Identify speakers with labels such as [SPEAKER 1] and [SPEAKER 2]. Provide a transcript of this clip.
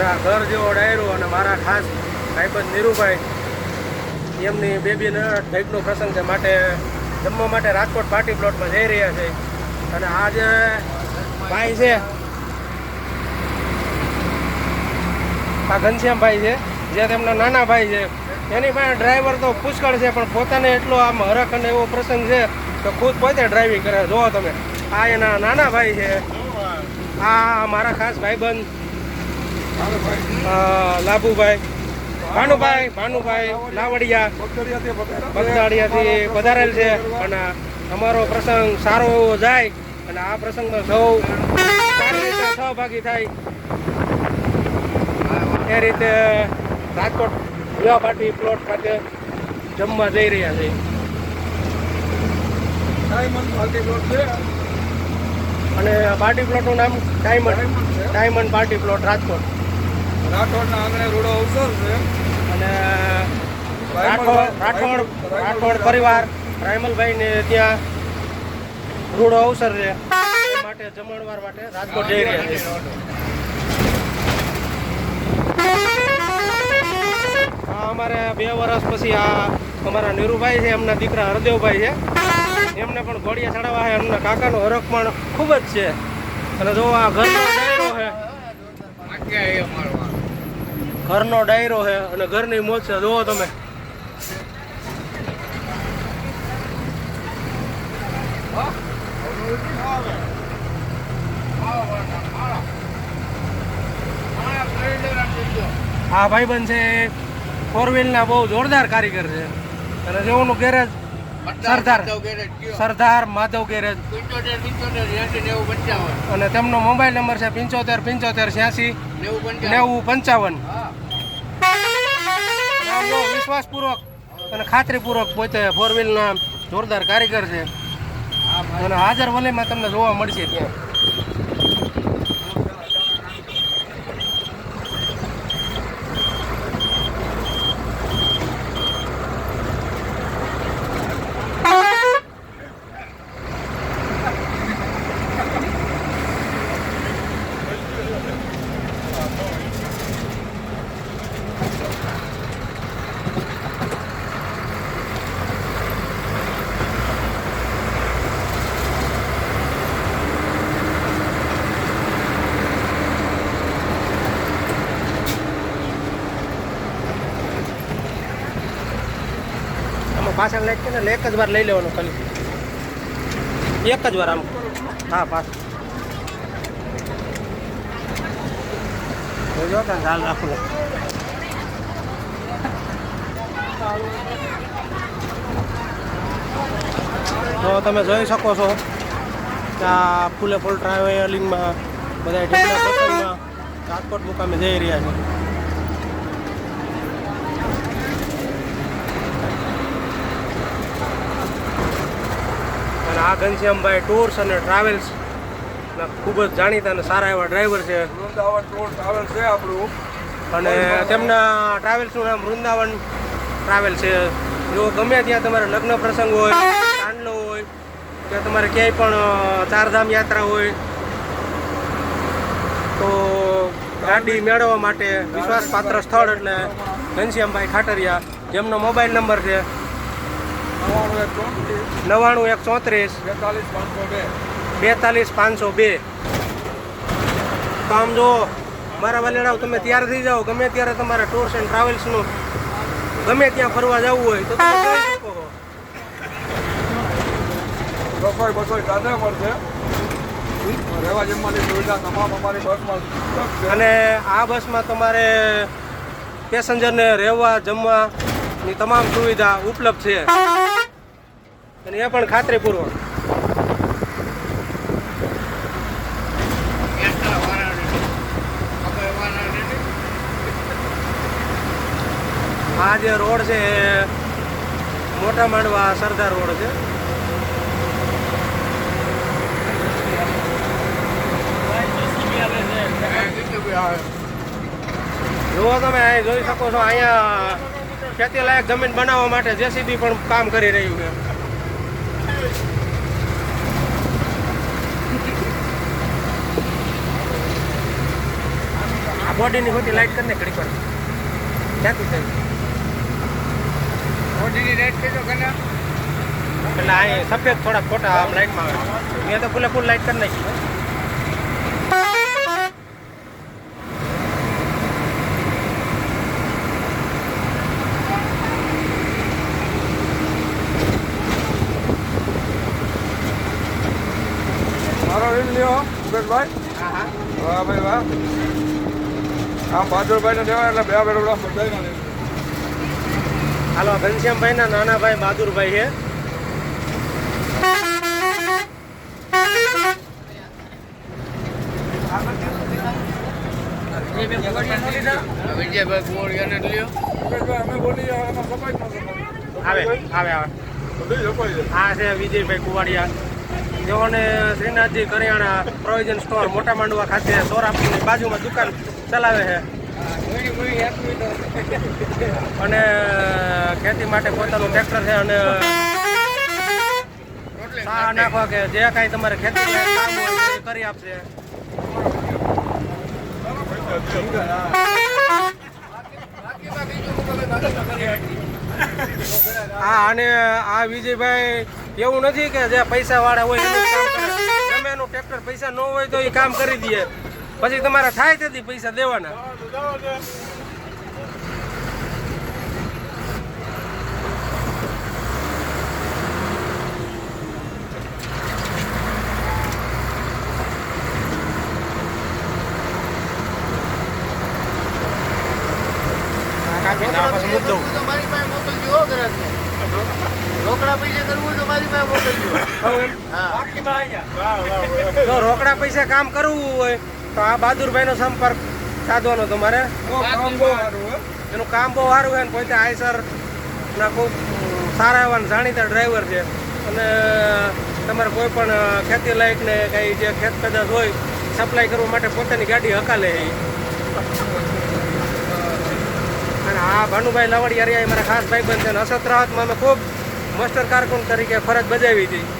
[SPEAKER 1] અને ઘર જેવો ડાયરો અને મારા ખાસ ભાઈબંધ નીરુભાઈ, એમની બેબી ઢેકનો પ્રસંગ છે માટે જમવા માટે રાજકોટ પાર્ટી પ્લોટમાં જઈ રહ્યા છે. અને આ જે ભાઈ છે. આ ઘનશ્યામભાઈ છે, જે તેમના નાના ભાઈ છે. એની પાસે ડ્રાઈવર તો પુષ્કળ છે, પણ પોતાને એટલો આમ હરખ અને એવો પ્રસંગ છે તો ખુદ પોતે ડ્રાઇવિંગ કરે. જુઓ તમે, આ એના નાના ભાઈ છે. આ મારા ખાસ ભાઈબંધ લાભુભાઈ ભાનુભાઈ ભાનુભાઈ લાવડિયા બગદાડિયાથી પધારેલ છે. અને અમારો પ્રસંગ સારો એવો જાય અને આ પ્રસંગમાં સૌ સહભાગી થાય. એ રીતે રાજકોટ યુવાપાટી પ્લોટ ખાતે જમવા જઈ રહ્યા છે. અને પાર્ટી પ્લોટનું નામ diamond diamond party plot Rajkot.
[SPEAKER 2] રાઠોડના આંગણે રૂડો અવસર છે
[SPEAKER 1] અને રાઠોડ રાઠોડ પરિવાર રાયમલભાઈને ત્યાં રૂડો અવસર છે માટે જમણવાર માટે રાજકોટ જઈ રહ્યા છે. અમારે બે વર્ષ પછી આ અમારા નીરુભાઈ છે એમના દીકરા હરદેવભાઈ છે. એમને પણ ઘોડિયા ચડાવવા છે એમના કાકાનો હરખ પણ ખૂબ જ છે. અને જો આ ઘર છે ઘરનો ડાયરો છે અને ઘરની મોજ છે. જુઓ તમે. આ ભાઈબંધ છે ફોર વ્હીલના બહુ જોરદાર કારીગર છે. અને જેઓનું ગેરેજ સરદાર સરદાર માધવ ગેરેજ અને તેમનો મોબાઈલ નંબર છે પંચોતેર પંચોતેર છ્યાસી નેવું પંચાવન. વિશ્વાસપૂર્વક અને ખાતરીપૂર્વક પોતે ફોર વ્હીલના જોરદાર કારીગર છે. અને હાજર વલીમાં તમને જોવા મળશે ત્યાં આમાં પાછળ લેક છે ને એક જ વાર લઈ લેવાનું ખાલી. એક જ વાર આમ. હા, પાછળ. જોજો કે તો તમે જોઈ શકો છો કે આ ફૂલે ફૂલ ટ્રાવેલિંગમાં બધા રાજકોટ મુકામે જઈ રહ્યા છે. આ ઘનશ્યામભાઈ ટૂર્સ અને ટ્રાવેલ્સ ખૂબ જ જાણીતા અને સારા એવા ડ્રાઈવર છે.
[SPEAKER 2] વૃંદાવન ટૂર ટ્રાવેલ છે આપણું.
[SPEAKER 1] અને તેમના ટ્રાવેલ્સનું નામ વૃંદાવન ટ્રાવેલ છે. જો ગમે ત્યાં તમારે લગ્ન પ્રસંગ હોય ચાંદલો હોય કે તમારે ક્યાંય પણ ચારધામ યાત્રા હોય તો ગાડી મેળવવા માટે વિશ્વાસપાત્ર સ્થળ એટલે ઘનશ્યામભાઈ ખાટરિયા. જેમનો મોબાઈલ નંબર છે નવ્વાણું એક ચોત્રીસ.
[SPEAKER 2] બેતાલીસ પાંચસો બે.
[SPEAKER 1] બેતાલીસ પાંચસો બે તો આમ જો મારા વાલેડાઓ તમે તૈયાર થઈ જાઓ ગમે ત્યારે તમારે ટૂર્સ એન્ડ ટ્રાવેલ્સનું ગમે ત્યાં ફરવા જવું હોય તો તમે જઈ શકો
[SPEAKER 2] રસોઈ બસોઈ મળશે. રહેવા જમવાની સુવિધા તમામ અમારી બસમાં
[SPEAKER 1] અને આ બસમાં તમારે પેસેન્જરને રહેવા જમવાની તમામ સુવિધા ઉપલબ્ધ છે. અને એ પણ ખાતરીપૂર્વક આ જે રોડ છે મોટા માંડવા સરદાર રોડ છે. જુઓ તમે, અહીં જોઈ શકો છો, અહીંયા ખેતી લાયક જમીન બનાવવા માટે જેસીબી પણ કામ કરી રહ્યું છે. બોડીની ખોટી લાઈટ કરીને ઘડી પર ક્યાંથી થઈ?
[SPEAKER 2] મોદીની લાઈટ કહેજો કન્યા
[SPEAKER 1] એટલે અહીંયા સફેદ થોડા ખોટા આમ લાઈટમાં આવે. મેં તો ફૂલે ફૂલ લાઈટ કરી નાખી.
[SPEAKER 2] મારો રીલ લ્યો મુકેશભાઈ
[SPEAKER 1] હા હા.
[SPEAKER 2] વાહ ભાઈ વાહ. આમ બહાદુરભાઈને દેવાય એટલે બે બેડોડા બધાય ના
[SPEAKER 1] હાલો ઘનશ્યામભાઈના નાના ભાઈ બહાદુરભાઈ છે.
[SPEAKER 2] વિજયભાઈ અમે બોલીએ લ્યો. સફાઈ ન
[SPEAKER 1] આવે. આવે આવે
[SPEAKER 2] હા છે
[SPEAKER 1] વિજયભાઈ કુવાડિયા જેઓને શ્રીનાથજી કરિયાણા પ્રોવિઝન સ્ટોર મોટા માંડવા ખાતે સોરાપુરની બાજુમાં દુકાન ચલાવે છે. અને ખેતી માટે પોતાનું ટ્રેક્ટર છે અને સા નાખવા કે જે કાંઈ તમારે ખેતી કરી આપશે. હા, અને આ વિજયભાઈ એવું નથી કે જે પૈસા વાળા હોય તમે કામ કરે ગમે એનું ટ્રેક્ટર પૈસા ન હોય તો એ કામ કરી દે. પછી તમારે થાય તેથી પૈસા દેવાના આ કાપી નાખો, પછી મૂકી દઉં.
[SPEAKER 3] તો મારી પાસે મોકલજો હો ગ્રાહકને. રોકડા પૈસા કરવું તો મારી પાસે મોકલજો
[SPEAKER 1] કહું જો રોકડા પૈસા કામ કરવું હોય તો આ બહાદુરભાઈનો સંપર્ક સાધવાનો તમારે.
[SPEAKER 2] કામ બહુ સારું
[SPEAKER 1] એનું કામ બહુ સારું છે ને પોતે આયસર ના ખૂબ સારા એવા ને જાણીતા ડ્રાઈવર છે. અને તમારે કોઈ પણ ખેતી લાયક ને કંઈ જે ખેત પેદાશ હોય સપ્લાય કરવા માટે પોતાની ગાડી હકાલે અને આ ભાનુભાઈ લાવડિયા રહ્યા એ મારા ખાસ ભાઈબંધ છે અને અસત રાહતમાં અમે ખૂબ માસ્ટર કારકુન તરીકે ફરજ બજાવી હતી.